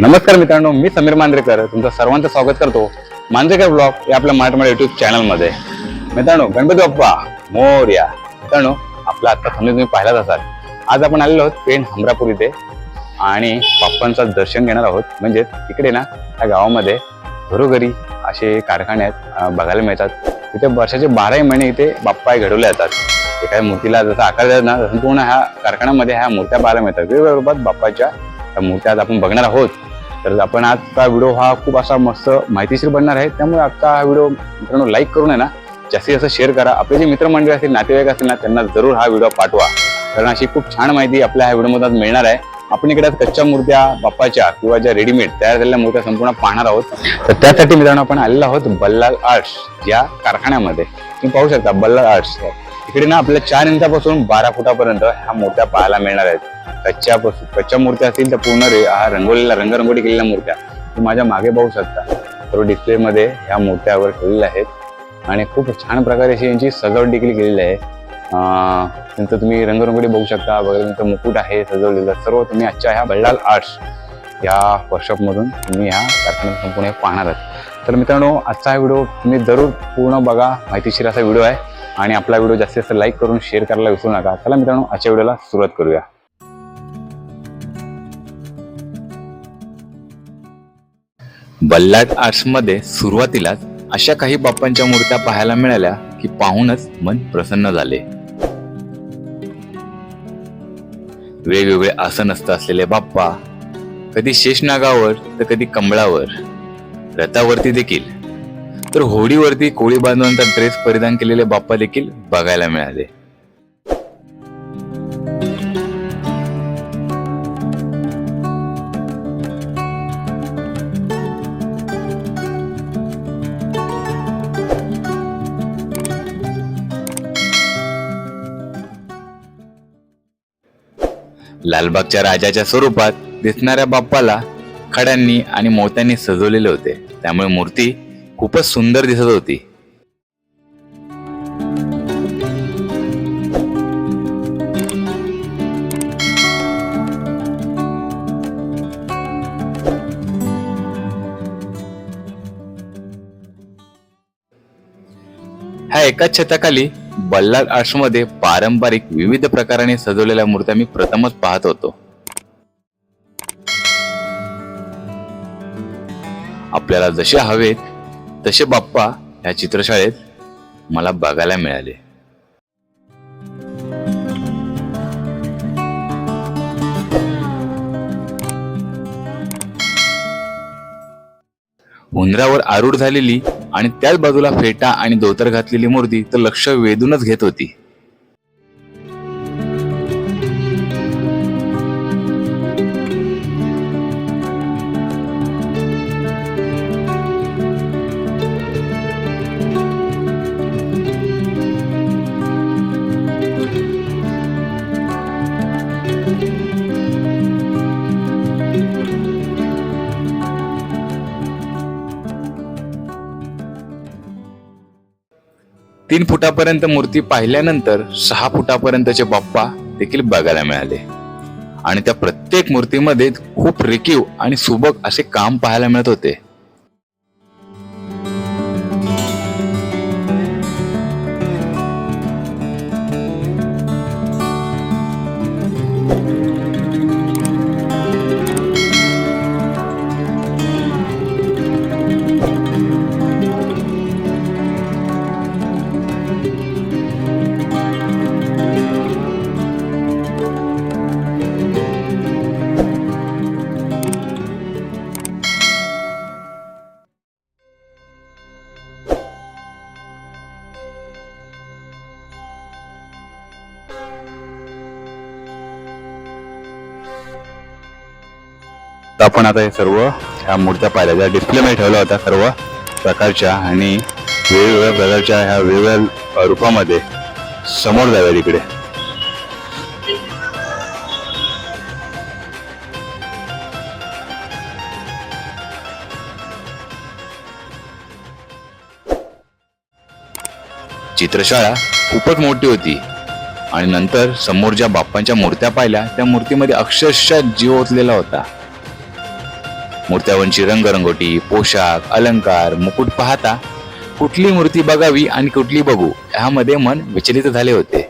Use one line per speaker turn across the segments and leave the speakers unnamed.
नमस्कार मित्रांनो मी समीर मांजरेकर तुमचं सर्वांचं स्वागत करतो मांजरेकर ब्लॉग या आपल्या मराठमोळ्या युट्यूब चॅनलमध्ये मित्रांनो गणपती बाप्पा मोर्या. मित्रांनो आपला आत्ता समजा तुम्ही पाहिलाच असाल. आज आपण आलेलो आहोत पेण हमरापूर इथे. आणि बाप्पांचं दर्शन घेणार आहोत. म्हणजे तिकडे ना त्या गावामध्ये घरोघरी असे कारखाने आहेत बघायला मिळतात. तिथे वर्षाचे बाराही महिने इथे बाप्पा घडवले जातात. एखाद्या मूर्तीला जसा आकार देतात ना तसं पूर्ण ह्या कारखान्यामध्ये ह्या मूर्त्या पाहायला मिळतात. वेगवेगळ्या रूपात बाप्पाच्या त्या मूर्त्या आज आपण बघणार आहोत. तर आपण आजचा व्हिडिओ हा खूप असा मस्त माहितीशीर बनणार आहे. त्यामुळे आजचा हा व्हिडिओ मित्रांनो लाईक करून आहे ना. जास्तीत जास्त शेअर करा. आपले जे मित्रमंडळी असतील नातेवाईक असतील ना त्यांना जरूर हा व्हिडिओ पाठवा. कारण अशी खूप छान माहिती आपल्या ह्या व्हिडिओमध्ये आज मिळणार आहे. आपण इकडे कच्च्या मूर्त्या बाप्पाच्या किंवा ज्या रेडीमेड तयार झालेल्या मूर्त्या संपूर्ण पाहणार आहोत. तर त्यासाठी मित्रांनो आपण आलेलो आहोत बल्लाल आर्ट्स या कारखान्यामध्ये. तुम्ही पाहू शकता बल्लाल आर्ट्स. इकडे ना आपल्या चार इंचापासून बारा फुटापर्यंत ह्या मूर्त्या पाहायला मिळणार आहेत. कच्च्या कच्च्या मूर्त्या असतील तर पूर्ण रे हा रंगवलेल्या रंगरंगोटी केलेल्या मूर्त्या. तुम्ही माझ्या मागे पाहू शकता. सर्व डिस्प्लेमध्ये ह्या मूर्त्यावर ठेवलेल्या आहेत. आणि खूप छान प्रकारे अशी यांची सजावट देखील केलेली आहे. त्यांचं नंतर तुम्ही रंगरंगोटी बघू शकता. वगैरे नंतर मुकुट आहे सजवलेलं. सर्व तुम्ही आजच्या ह्या बल्लाल आर्ट्स या वर्कशॉपमधून तुम्ही ह्या कारखान्यात संपूर्ण पाहणार आहात. तर मित्रांनो आजचा हा व्हिडिओ तुम्ही जरूर पूर्ण बघा. माहितीशीर असा व्हिडिओ आहे. आणि आपला व्हिडिओ जास्तीत जास्त लाईक करून शेअर करायला विसरू नका. चला मित्रांनो आजच्या व्हिडिओला सुरुवात करूया. बल्लाट आर्ट्समध्ये सुरुवातीलाच अशा काही बाप्पांच्या मूर्त्या पाहायला मिळाल्या की पाहूनच मन प्रसन्न झाले. वेगवेगळे आसन असतं असलेले बाप्पा कधी शेषनागावर तर कधी कमळावर रथावरती देखील. तर होडीवरती कोळी बांधवांचा ड्रेस परिधान केलेले बाप्पा देखील बघायला मिळाले. लालबागच्या राजाच्या स्वरूपात दिसणाऱ्या बाप्पाला खड्यांनी आणि मोत्यांनी सजवलेले होते. त्यामुळे मूर्ती खूपच सुंदर दिसत होती. ह्या एकाच छताखाली बल्लाळ आर्ट्समध्ये पारंपरिक विविध प्रकाराने सजवलेल्या मूर्त्या मी प्रथमच पाहत होतो. आपल्याला जसे हवेत तसे बाप्पा ह्या चित्रशाळेत मला बघायला मिळाले. उंदरावर आरूढ झालेली आणि त्याच बाजूला फेटा आणि धोतर घातलेली मूर्ती तर लक्ष वेधूनच घेत होती. तीन फुटापर्यंत मूर्ती पाहिल्यानंतर सहा फुटापर्यंतचे बाप्पा देखील बघायला मिळाले. आणि त्या प्रत्येक मूर्तीमध्ये खूप रेकीव आणि सुबक असे काम पाहायला मिळत होते. तर आपण आता हे सर्व ह्या मूर्त्या पाहिल्या. ज्या डिस्प्लेमध्ये ठेवल्या होत्या सर्व प्रकारच्या आणि वेगवेगळ्या प्रकारच्या ह्या वेगवेगळ्या रूपामध्ये समोर जाव्या इकडे. चित्रशाळा खूपच मोठी होती. आणि नंतर समोर ज्या बाप्पांच्या मूर्त्या पाहिल्या त्या मूर्तीमध्ये अक्षरशः जीव ओतलेला होता.
मूर्त्यावरची रंगरंगोटी पोशाख अलंकार मुकुट पाहता कुठली मूर्ती बघावी आणि कुठली बघू ह्यामध्ये मन विचलित झाले होते.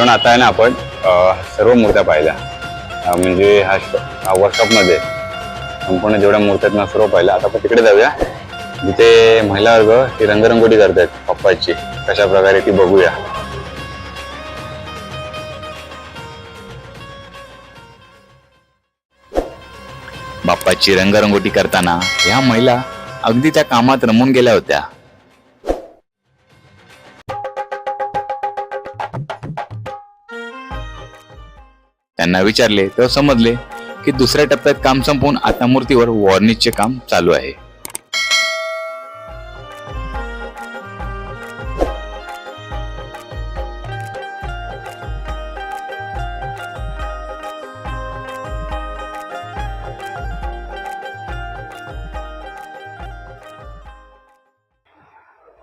मित्रांनो आता आहे ना आपण सर्व मूर्त्या पाहिल्या. म्हणजे हा श- हा वर्कशॉपमध्ये संपूर्ण जेवढ्या मूर्त्या आहेत ना सर्व पाहिल्या आता आपण तिकडे जाऊया. जिथे महिला वर्ग ही रंगरंगोटी करतायत पप्पाची. कशा प्रकारे ती बघूया.
बाप्पाची रंगरंगोटी करताना ह्या महिला अगदी त्या कामात रमून गेल्या होत्या. त्यांना विचारले तेव्हा समजले की दुसऱ्या टप्प्यात काम संपवून आता मूर्तीवर वॉर्निशचे काम चालू आहे.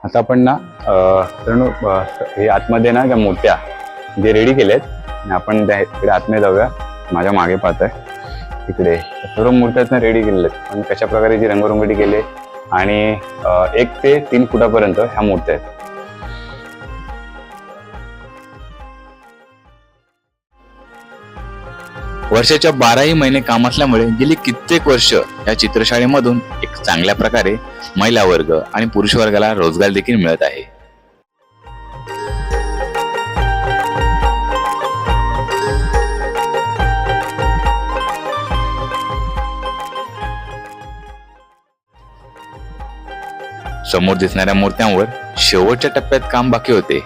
आता आपण ना अं, हे आतमध्ये ना ज्या मूर्त्या जे रेडी केल्यात आणि आपण त्या तिकडे आतमध्ये जाऊया. माझ्या मागे पाहताय तिकडे सर्व मूर्त्या आहेत ना रेडी केलेल्या आहेत पण कशा प्रकारे जी रंगरंगोटी केली आणि एक ते तीन फुटापर्यंत ह्या मूर्त्या आहेत.
वर्षाच्या बाराही महिने काम असल्यामुळे गेली कित्येक वर्ष या चित्रशाळेमधून एक चांगल्या प्रकारे महिला वर्ग आणि पुरुष वर्गाला रोजगार देखील मिळत आहे. समोर दिसणाऱ्या मूर्त्यांवर शेवटच्या टप्प्यात काम बाकी होते.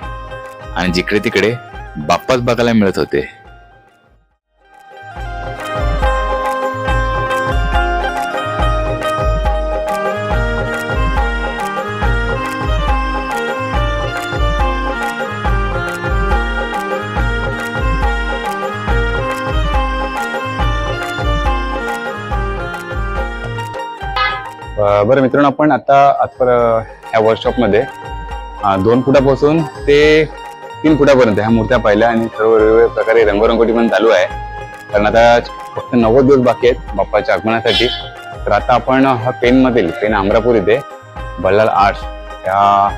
आणि जिकडे तिकडे बाप्पाच बघायला मिळत होते.
बरं मित्रांनो आपण आता आजपर ह्या वर्कशॉपमध्ये दोन फुटापासून ते तीन फुटापर्यंत ह्या मूर्त्या पाहिल्या आणि सर्व वेगवेगळ्या प्रकारे रंगरंगोटी पण चालू आहे. कारण आता फक्त नव्वद दिवस बाकी आहेत बाप्पाच्या आगमनासाठी. तर आता आपण हा पेनमधील पेन अमरापूर इथे बल्लाल आर्ट्स या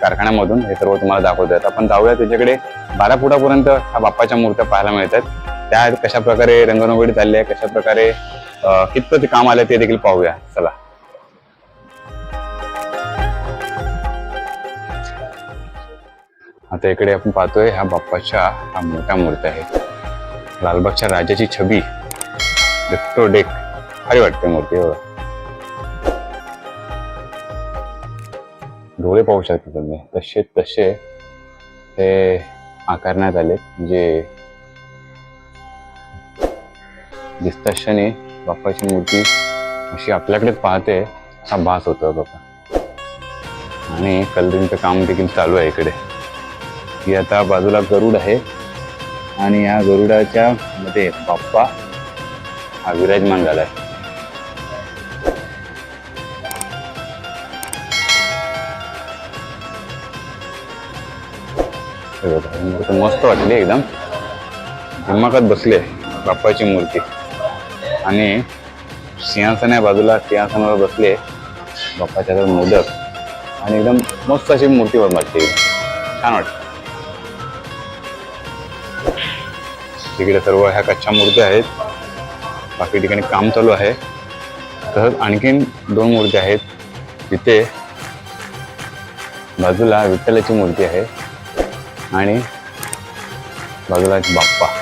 कारखान्यामधून हे सर्व तुम्हाला दाखवतो आहेत आपण जाऊया त्याच्याकडे. बारा फुटापर्यंत ह्या बाप्पाच्या मूर्त्या पाहायला मिळतात. त्या कशा प्रकारे रंगरंगोटी चालली आहे कशा प्रकारे कितपत काम आलं ते देखील पाहूया. चला. आता इकडे आपण पाहतोय ह्या बाप्पाच्या ह्या मोठ्या मूर्त्या आहेत लालबागच्या राजाची छबी. डेक्टो डेक भारी वाटते मूर्ती, हो. डोळे पाहू शकता तुम्ही. तसे तसे ते आकारण्यात आले. म्हणजे दिसता क्षणी बाप्पाची मूर्ती अशी आपल्याकडेच पाहते असा भास होतो बाबा आणि कलरिंगचं काम देखील चालू आहे इकडे. ही आता बाजूला गरुड आहे. आणि या गरुडाच्या मध्ये बाप्पा हा विराजमान झाला आहे. मस्त वाटली एकदम. धमाकात बसले बाप्पाची मूर्ती. आणि सिंहासन आहे बाजूला सिंहासनावर बसले बाप्पाच्या मोदक. आणि एकदम मस्त अशी मूर्ती वाटते छान वाटते तिकडे सर्व ह्या कच्च्या मूर्त्या आहेत. बाकी ठिकाणी काम चालू आहे. तसंच आणखीन दोन मूर्ती आहेत. तिथे बाजूला विठ्ठलाची मूर्ती आहे. आणि बाजूला बाप्पा.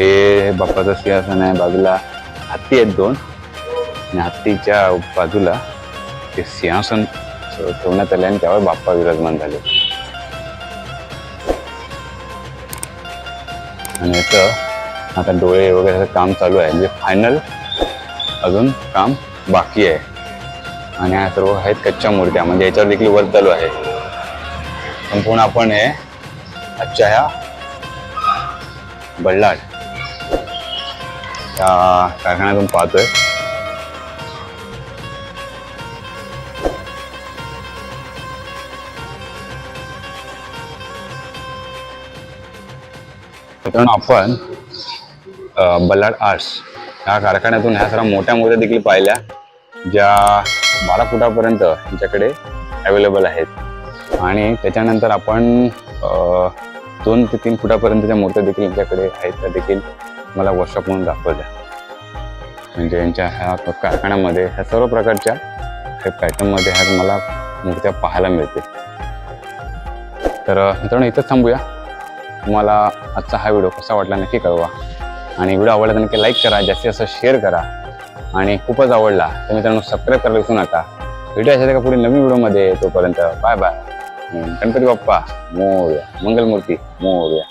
हे बाप्पाचं सिंहासन आहे बाजूला हत्ती आहेत दोन. आणि हत्तीच्या बाजूला ते सिंहासन ठेवण्यात आले आणि त्यावर बाप्पा विराजमान झाले. आणि याचं आता डोळे वगैरे काम चालू आहे. म्हणजे फायनल अजून काम बाकी आहे. आणि ह्या सर्व आहेत कच्च्या मूर्त्या. म्हणजे याच्यावर देखील वर्क चालू आहे. संपूर्ण आपण हे आजच्या ह्या बल्लाड त्या कारखान्यातून पाहतोय मित्रांनो आपण बल्लाड आर्ट्स या कारखान्यातून ह्या सर्व मोठ्या मूर्त्या देखील पाहिल्या ज्या बारा फुटापर्यंत यांच्याकडे अवेलेबल आहेत आणि त्याच्यानंतर आपण दोन ते तीन फुटापर्यंतच्या मूर्त्या देखील यांच्याकडे आहेत त्या देखील मला वर्कशॉप म्हणून दाखवल्या म्हणजे यांच्या ह्या कारखान्यामध्ये ह्या सर्व प्रकारच्या हे पॅटर्नमध्ये ह्या मला मूर्त्या पाहायला मिळते तर मित्रांनो इथंच थांबूया. तुम्हाला आजचा हा व्हिडिओ कसा वाटला नक्की कळवा. आणि व्हिडिओ आवडला तर नक्की लाईक करा जास्तीत जास्त शेअर करा. आणि खूपच आवडला तर मित्रांनो सबस्क्राईब करायला विसरू नका. व्हिडिओ अशा का पुढे नवीन व्हिडिओमध्ये तोपर्यंत बाय बाय गणपती बाप्पा मोर्या मंगलमूर्ती मोर्या.